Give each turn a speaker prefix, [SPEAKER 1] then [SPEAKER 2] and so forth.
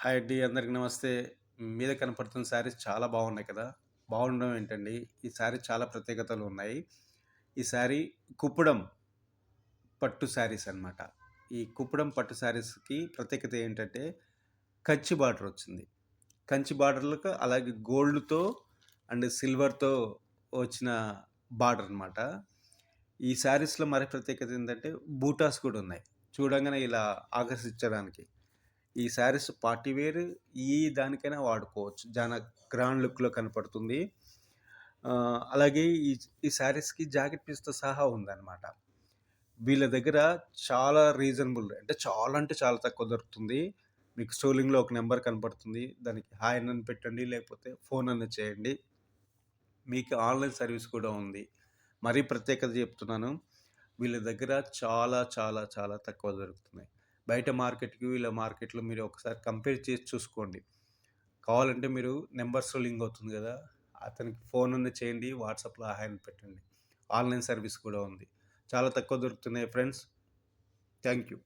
[SPEAKER 1] Hi అండి అందరికి నమస్తే. మీద కనపడుతున్న శారీస్ చాలా బాగున్నాయి కదా. బాగుండడం ఏంటండి? ఈ శారీ చాలా ప్రత్యేకతలు ఉన్నాయి. ఈ శారీ కుప్పడం పట్టు శారీస్ అన్నమాట. ఈ కుప్పడం పట్టు శారీస్కి ప్రత్యేకత ఏంటంటే కంచి బార్డర్ వచ్చింది. కంచి బార్డర్లకు అలాగే గోల్డ్తో అండ్ సిల్వర్తో వచ్చిన బార్డర్ అన్నమాట. ఈ శారీస్లో మరి ప్రత్యేకత ఏంటంటే బూటాస్ కూడా ఉన్నాయి. చూడంగానే ఇలా ఆకర్షించడానికి. ఈ శారీస్ పార్టీ వేర్ ఈ దానికైనా వాడుకోవచ్చు. చాలా గ్రాండ్ లుక్లో కనపడుతుంది. అలాగే ఈ ఈ శారీస్కి జాకెట్ పీస్తో సహా ఉందన్నమాట. వీళ్ళ దగ్గర చాలా రీజనబుల్ అంటే చాలా అంటే చాలా తక్కువ దొరుకుతుంది. మీకు స్టోలింగ్లో ఒక నెంబర్ కనపడుతుంది. దానికి హాయ్ అని పెట్టండి లేకపోతే ఫోన్ అన్న చేయండి. మీకు ఆన్లైన్ సర్వీస్ కూడా ఉంది. మరీ ప్రత్యేకత చెప్తున్నాను. వీళ్ళ దగ్గర చాలా చాలా చాలా తక్కువ దొరుకుతున్నాయి. బయట మార్కెట్కి వీళ్ళ మార్కెట్లో మీరు ఒకసారి కంపేర్ చేసి చూసుకోండి. కావాలంటే మీరు నెంబర్స్ లింక్ అవుతుంది కదా అతనికి ఫోన్ ఉన్న చేయండి వాట్సాప్లో హాయ్ పెట్టండి. ఆన్లైన్ సర్వీస్ కూడా ఉంది. చాలా తక్కువ దొరుకుతున్నాయి ఫ్రెండ్స్. Thank you